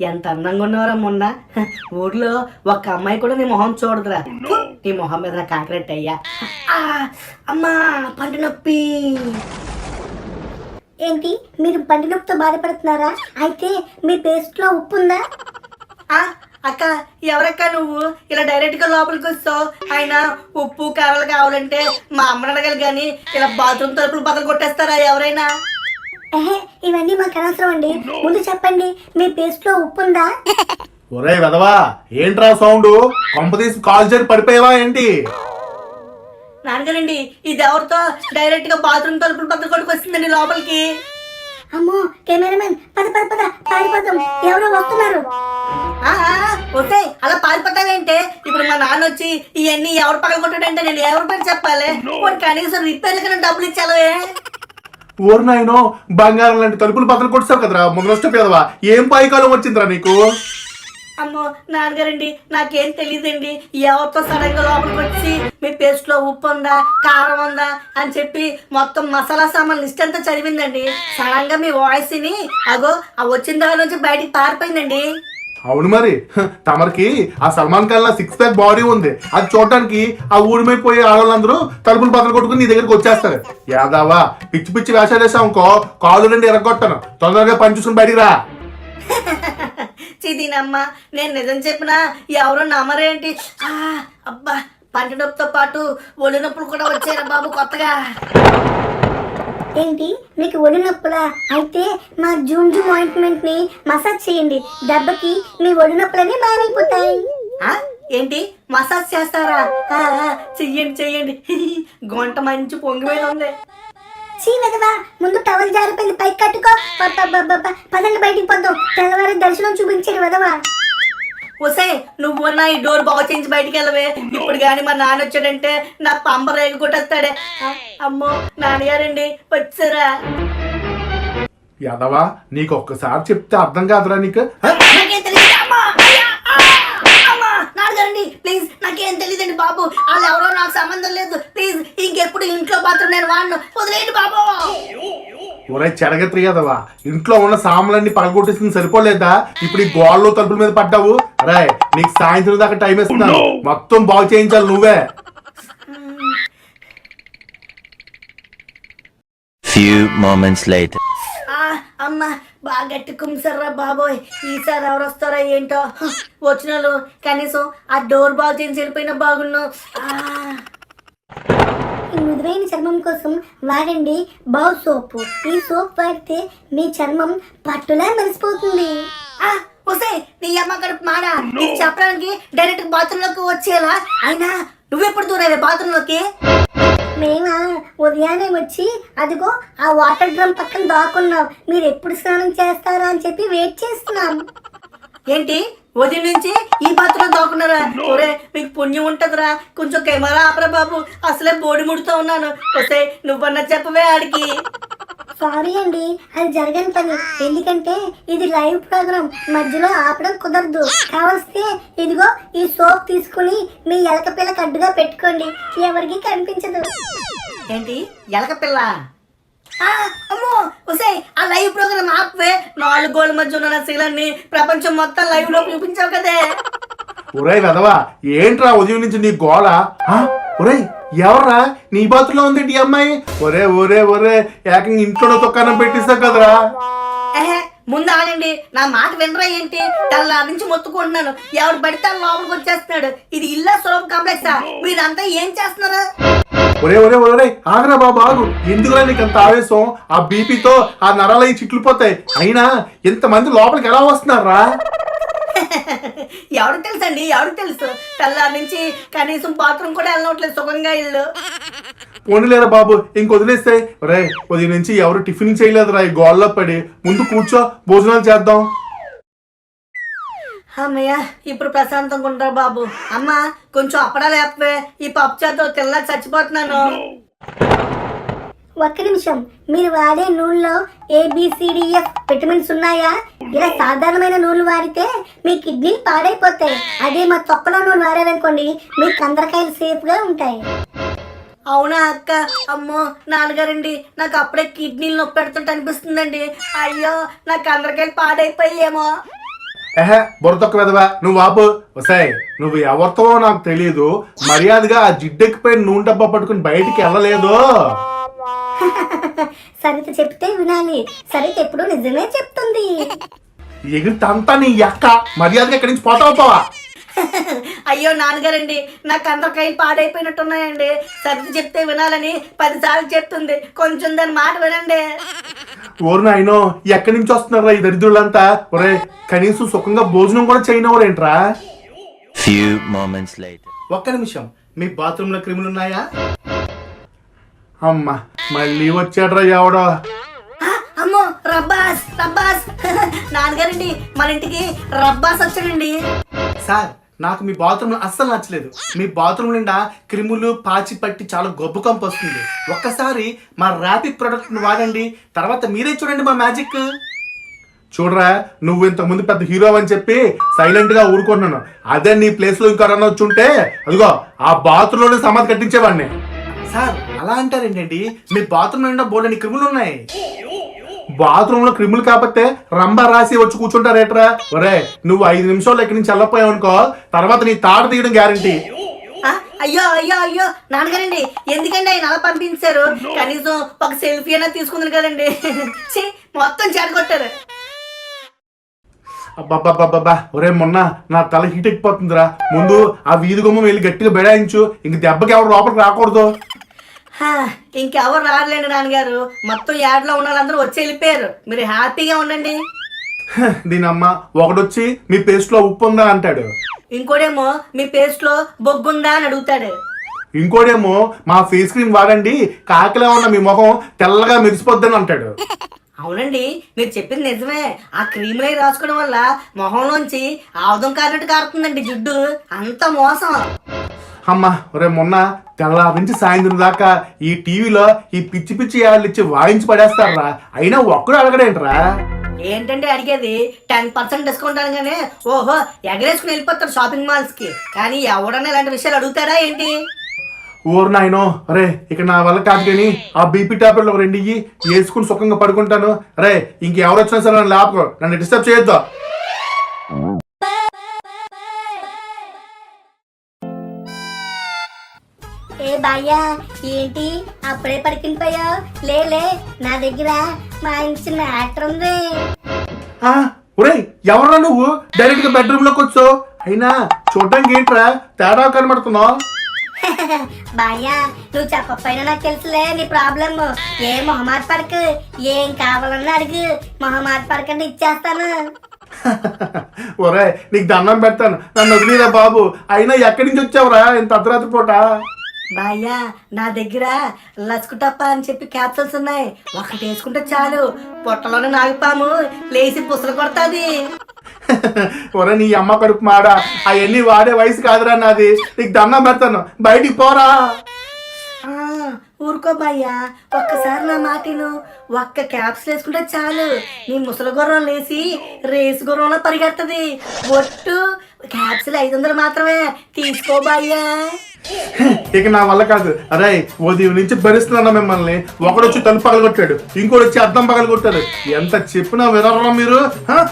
ఎంత అందంగా ఉన్నవరా మొన్న? ఊర్లో ఒక్క అమ్మాయి కూడా నీ మొహం చూడదురా. నీ మొహం మీద నా కాకరెట్ అయ్యా. అమ్మా పంట నొప్పి. ఏంటి మీరు పంటి నొప్పితో బాధపడుతున్నారా? అయితే మీ పేస్ట్లో ఉప్పు ఉందా? ఆ, అక్క ఎవరక్క నువ్వు? ఇలా డైరెక్ట్గా లోపలికి వస్తావు. ఆయన ఉప్పు కారాలు కావాలంటే మా అమ్మని అడగాలి కానీ ఇలా బాత్రూమ్ తలుపులు బదులు కొట్టేస్తారా ఎవరైనా? ఇవన్నీ మాకు అనవసరం అండి. ముందు చెప్పండి మీ పేస్ట్లో ఉప్పు ఉందా ఒరే వెదవా ఏంట్రా సౌండ్? కొంప తీసి కాల్ చేరి పడిపోయావా ఏంటి? నాన్నగారండి ఇది ఎవరితో డైరెక్ట్గా బాత్రూమ్ తలుపులు బదులు కొట్టుకొస్తుందండి లోపలికి? అమ్మో కెమెరామెన్ పద పద పద పారిపోతాం. ఎవరో వస్తున్నారు. ఆ, ఆ, వస్తే అలా పారిపోతావేంటే? ఇప్పుడు మా నాన్న వచ్చి ఇవన్నీ ఎవరు పగల కొట్టాడంటే నేను ఎవరి పని చెప్పాలి? పోనీ కనీసం రిపేర్లకి నేను డబ్బులు ఇచ్చాలే ఓరు బంగారం లాంటి తలుపులు బద్దలు కొట్టావు కదరా ముందరొష్ట పేదవా? ఏం పాయికాలం వచ్చిందిరా నీకు? అమ్మో నాన్నగారండి నాకేం తెలియదండి ఎవరితో సడన్గా లోపలికి వచ్చి మీ పేస్ట్లో ఉప్పు ఉందా కారం ఉందా అని చెప్పి మొత్తం మసాలా సామాన్ లిస్ట్ అంతా చదివిందండి. సడన్గా మీ వాయిస్ని అగో ఆ వచ్చిన దగ్గర నుంచి బయటికి పారిపోయిందండి. అవును మరి. తమరికి ఆ సల్మాన్ ఖాన్ లా సిక్స్ ప్యాక్ బాడీ ఉంది. అది చూడటానికి ఆ ఊడిమైపోయే ఆడవాళ్ళందరూ తలుపులు పదలు కొట్టుకుని నీ దగ్గరికి వచ్చేస్తారు. యాదావా పిచ్చి పిచ్చి వేషాలు వేసావు అనుకో కాళ్ళు రెండు ఎరగొట్టాను. తొందరగా పని చూసుకుని బయటికి రా. చిదినమ్మ నేను నిజం చెప్పినా ఎవరు నమ్మరేంటి? అబ్బా పంట నొప్పితో పాటు ఒళ్ళు నొప్పులు కూడా వచ్చారా బాబు కొత్తగా. ఏంటి? మీకు ఒళ్ళు నొప్పులా? అయితే మా జూమ్ జూమ్ ఆయింట్మెంట్ని మసాజ్ చేయండి. దెబ్బకి మీ ఒళ్ళు నొప్పులన్నీ మారైపోతాయి. ఆ? ఏంటి? మసాజ్ చేస్తారా? చెయ్యండి చెయ్యండి. గొంట మంచి పొంగి మీద ఉంది చీ వెదవా ముందు టవల్ జారిపోయింది పైకి కట్టుకో. పదండి బయటికి పోదాం తెల్లవారి దర్శనం చూపించాడు వెదవా ఒసే నువ్వు నా ఈ డోర్ బాగు చేయించి బయటికి వెళ్ళవే. ఇప్పుడు కానీ మా నాన్న వచ్చాడంటే నా పంప రేగ కొట్టేస్తాడే అమ్మో నాన్నగారండి వచ్చారా? యాదవా నీకు ఒక్కసారి చెప్తే అర్థం కాదురా నీకు హ? నాకేం తెలియదు అమ్మా అయ్యా, ఆ, అమ్మా నాన్నగారండి ప్లీజ్ నాకేం తెలియదండి బాబు. వాళ్ళు ఎవరో నాకు సంబంధం లేదు. ప్లీజ్ ఇంకెప్పుడు ఇంట్లో మాత్రం నేను వాడిను. వదిలేయండి బాబు. ఒరే చెడగత్రి కదవా? ఇంట్లో ఉన్న సామాన్లన్నీ పగలగొట్టేసింది సరిపోలేదా? ఇప్పుడు ఈ గోడలో తలుపుల మీద పడ్డావు? రే నీకు సాయంత్రం దాకా టైం ఇస్తున్నాను మొత్తం బాగు చేయించాలి నువ్వే. Few moments later. ఆ, అమ్మ బాగా గట్టి కుమ్సర్రా బాబోయ్. ఈసారి ఎవరు వస్తారో ఏంటో. వచ్చిన వాళ్ళు కనీసం ఆ డోర్ బాగు చేసి వెళ్ళిపోయినా బాగున్నావు ఈ మృదువైన చర్మం కోసం వాడండి బౌ సోపు. ఈ సోప్ వాడితే మీ చర్మం పట్టులా మెరిసిపోతుంది. ఆ, ఒసే నీ అమ్మ కడుపు మాడా. నీకు చెప్పడానికి డైరెక్ట్ బాత్రూమ్లోకి వచ్చేలా? అయినా నువ్వెప్పుడు దూరావే బాత్రూమ్లోకి మేమా? ఉదయాన్నే వచ్చి అదిగో ఆ వాటర్ డ్రమ్ పక్కన దాక్కున్నాం. మీరు ఎప్పుడు స్నానం చేస్తారా అని చెప్పి వెయిట్ చేస్తున్నాం. ఏంటి? ఉదయం నుంచి ఈ బాత్రూమ్ దాక్కున్నారా? ఒరే మీకు పుణ్యం ఉంటదిరా. కొంచెం కెమెరా ఆపరా బాబు. అసలే బోడి ముడుతూ ఉన్నాను. ఒసే నువ్వన్నా చెప్పవే ఆడికి. సారీ అండి. అది జరగని పని. ఎందుకంటే ఇది లైవ్ ప్రోగ్రామ్ మధ్యలో ఆపడం కుదరదు. కావలిస్తే ఇదిగో ఈ సోప్ తీసుకుని మీ ఎలక పిల్లకి అడ్డుగా పెట్టుకోండి. ఎవరికి కనిపించదు. ఏంటి? ఎలక పిల్ల? ఆ, అమ్మో ఒసే ఆ లైవ్ ప్రోగ్రామ్ ఆపవే. నాలుగు గోళ్ళ మధ్య ఉన్న శీలాన్ని ప్రపంచం మొత్తం లైవ్లో చూపించావు కదే. ఒరే వెదవా ఏంట్రా ఉదయం నుంచి నీ గోళ? ఒరేయ్ ఎవర్రా? నీ బాతులో ఉంది ఈ అమ్మాయి? ఒరే ఒరే ఒరే ఏకంగా ఇంట్లో దుకాణం పెట్టిస్తావు కదరా. ముందు ఆగండి. నా మాట వినరా ఏంటి? తెల్ల నుంచి మొత్తుకుంటున్నాను. ఎవరు పడితే లోపలికి వచ్చేస్తున్నాడు. ఇది ఇల్లా సులభ కాంప్లెక్సా మీరంతా ఏం చేస్తున్నారు? ఒరే ఒరే ఒరే ఆగరా బాబు ఆగు. ఎందుకురా నీకు అంత ఆవేశం? ఆ బీపీతో ఆ నరాలు చిట్లు పోతాయి అయినా ఇంతమంది లోపలికి ఎలా వస్తున్నారా ఎవరికి తెలుసు అండి ఎవరికి తెలుసు? తెల్లారి నుంచి కనీసం బాత్రూమ్ కూడా వెళ్ళనట్లేదు. సుఖంగా ఇల్లు. పోనీలేరా బాబు ఇంక వదిలేస్తే? ఒరే ఉదయం నుంచి ఎవరు టిఫిన్ చేయలేదురా ఈ గోళ్ళలో పడి. ముందు కూర్చో భోజనాలు చేద్దాం. అమ్మయ్య ఇప్పుడు ప్రశాంతంగా ఉంటా బాబు. అమ్మ కొంచెం అప్పడా లేకపోతే ఈ పప్పు చేత తెల్ల చచ్చిపోతున్నాను. ఒక్క నిమిషం. మీరు వాడే నూనెలో ఏబిసిడిఎఫ్ విటమిన్స్ ఉన్నాయా? ఇలా సాధారణమైన నూనెలు వాడితే మీ కిడ్నీలు పాడైపోతాయి. అదే మా తొక్కలో నూనె వాడారనుకోండి మీ కందరకాయలు సేఫ్గా ఉంటాయి. అవునా అక్క? అమ్మో నాన్నగారండి నాకు అప్పుడే కిడ్నీలు నొప్పి పెడుతుంటే అనిపిస్తుందండి. అయ్యో నాకు అందరికీ పాడైపోయేమో ఎహే బుర్రతొక్క వెదవా. నువ్వు ఆపు. వసాయ్ నువ్వు ఎవరితో నాకు తెలియదు మర్యాదగా ఆ జిడ్డెక్కిపోయిన నూనె డబ్బా పట్టుకుని బయటికి వెళ్ళలేదు. సరిత చెప్తే వినాలి. సరిత ఎప్పుడు నిజమే చెప్తుంది. ఎగిరితంతా నీ ఎక్క మర్యాదగా ఇక్కడి నుంచి పోతావు పోవా? అయ్యో నాన్నగారండి నాకు అందరికై పాడైపోయినట్టున్నాయండి. సర్ది చెప్తే వినాలని పదిసార్లు చెప్తుంది. కొంచెం దాని మాట వినండి. ఓరు నాయనో ఎక్కడి నుంచి వస్తున్నారా ఈ దరిద్రులంతా? ఒరే కనీసం సుఖంగా భోజనం కూడా చేయనవరేంట్రా Few moments later. ఒక్క నిమిషం. మీ బాత్రూమ్లో క్రిములు ఉన్నాయా అమ్మా. మళ్ళీ వచ్చాడ్రా ఎవడో. అమ్మో రబ్బాస్ రబ్బాస్. నాన్నగారండి మన ఇంటికి రబ్బాస్ వచ్చాడండి. సార్ నాకు మీ బాత్రూమ్ అస్సలు నచ్చలేదు. మీ బాత్రూమ్ నిండా క్రిములు పాచి పట్టి చాలా గొబ్బు కంపు వస్తుంది. ఒక్కసారి మా ర్యాపిడ్ ప్రొడక్ట్ వాడండి. తర్వాత మీరే చూడండి మా మ్యాజిక్. చూడరా నువ్వు ఇంతకు ముందు పెద్ద హీరో అని చెప్పి సైలెంట్గా ఊరుకున్నాను. అదే నీ ప్లేస్లో ఇంకొరన్నా వచ్చుంటే అదిగో ఆ బాత్రూమ్లోనే సమాధి కట్టించేవాడిని. సార్ అలా అంటారేంటండి మీ బాత్రూమ్ నిండా బోర్డని క్రిములు ఉన్నాయి. బాత్రూమ్లో క్రిములు కాకపోతే రంబ రాసి వచ్చి కూర్చుంటారేట్రా? ఒరే నువ్వు ఐదు నిమిషాలు ఇక్కడి నుంచి వెళ్ళపోయావు అనుకో తర్వాత నీ తాడు తీయడం గ్యారంటీ అయ్యో అయ్యో అయ్యో నాన్నగారండి ఎందుకండి ఆయన అలా పంపించారు? కనీసం ఒక సెల్ఫీ అయినా తీసుకుంది కదండి. మొత్తం చెడగొట్టారు. అబ్బబ్బబ్బబ్బా ఒరే మొన్న నా తల హీట్ ఎక్కిపోతుందిరా. ముందు ఆ వీధి గుమ్మం వెళ్ళి గట్టిగా బెడాయించు ఇంక దెబ్బకి ఎవరు లోపలికి రాకూడదు. ఇంకెవరు రారులేండి నాన్నగారు. మొత్తం యాడ్లో ఉన్న వాళ్ళందరూ వచ్చి వెళ్ళిపోయారు. మీరు హ్యాపీగా ఉండండి. దీనమ్మ ఒకడొచ్చి మీ పేస్ట్లో ఉప్పు ఉందా అంటాడు. ఇంకోడేమో మీ పేస్ట్లో బొగ్గుందా అని అడుగుతాడు. ఇంకోడేమో మా ఫేస్ క్రీమ్ వాడండి కాకిలా ఉన్న మీ ముఖం తెల్లగా మెరిసిపోద్దని అంటాడు. అవునండి మీరు చెప్పింది నిజమే. ఆ క్రీములై రాసుకోవడం వల్ల మొహంలోంచి ఆవుదం కారినట్టు కారుతుందండి జిడ్డు. అంత మోసం. అమ్మ ఒరే మొన్న తెల్లారి నుంచి సాయంత్రం దాకా ఈ టీవీలో ఈ పిచ్చి పిచ్చి యాడ్లు ఇచ్చి వాయించి పడేస్తారా? అయినా ఒక్కడు అడగడేంట్రా? ఏంటంటే అడిగేది? టెన్ పర్సెంట్ డిస్కౌంట్ అనగానే ఓహో ఎగరేసుకుని వెళ్ళిపోతారు షాపింగ్ మాల్స్కి కానీ ఎవడన్నా ఇలాంటి విషయాలు అడుగుతారా ఏంటి? ఊరు నాయనో అరే ఇక నా వల్ల కాదు కానీ ఆ బీపీ టాబ్లెట్లు ఒక రెండు ఇయ్యి వేసుకుని సుఖంగా పడుకుంటాను. అరే ఇంకెవరు వచ్చినా సరే నన్ను లేపకు నన్ను డిస్టర్బ్ చేయొద్దు. బాయ్యా ఏంటి? అప్పుడే పడుకునిపోయావు లేలే నా దగ్గర మంచి మ్యాటర్ ఉంది. ఆ, ఒరేయ్ ఎవరా నువ్వు? డైరెక్ట్గా బెడ్రూమ్లోకి వచ్చో. అయినా చూడడానికి ఏంట్రా తేడా కనబడుతున్నావు? బాయ్యా నువ్వు చెప్పకపోయినా నాకు తెలుసులే నీ ప్రాబ్లమ్ ఏ మొహమాట పడకు. ఏం కావాలన్నా అడుగు. మొహమాట పడకండి ఇచ్చేస్తాను. ఒరే నీకు దండం పెడతాను. నన్ను వదిలేదా బాబు? అయినా ఎక్కడి నుంచి వచ్చావురా ఇంత అర్ధరాత్రి పూట బాయ్యా నా దగ్గర లసుకుటప్ప అని చెప్పి క్యాప్సల్స్ ఉన్నాయి. ఒకటి వేసుకుంటే చాలు. పొట్టలోనే నాగిపాము. లేచి పుసలు కొడతాది. ఒరే నీ అమ్మ కడుపు మాడ. అవన్నీ వాడే వయసు కాదురా నాది. నీకు దండం పెడతాను. బయటికి పోరా. ఆ, ఊరుకో బాయ్యా ఒక్కసారి నా మాటిను ఒక్క క్యాప్స్ వేసుకుంటే చాలు. నీ ముసలి గుర్రం లేచి రేసు గుర్రంలో పరిగెత్తది. ఒట్టు క్యాప్సులు ఐదు వందలు మాత్రమే. తీసుకో బాయ్యా ఇక నా వల్ల కాదు. అరే ఉదయం నుంచి భరిస్తున్నాను మిమ్మల్ని. ఒకడొచ్చి తలుపు పగలగొట్టాడు. ఇంకోటి వచ్చి అద్దం పగలగొట్టాడు. ఎంత చెప్పినా వినరా మీరు? హ?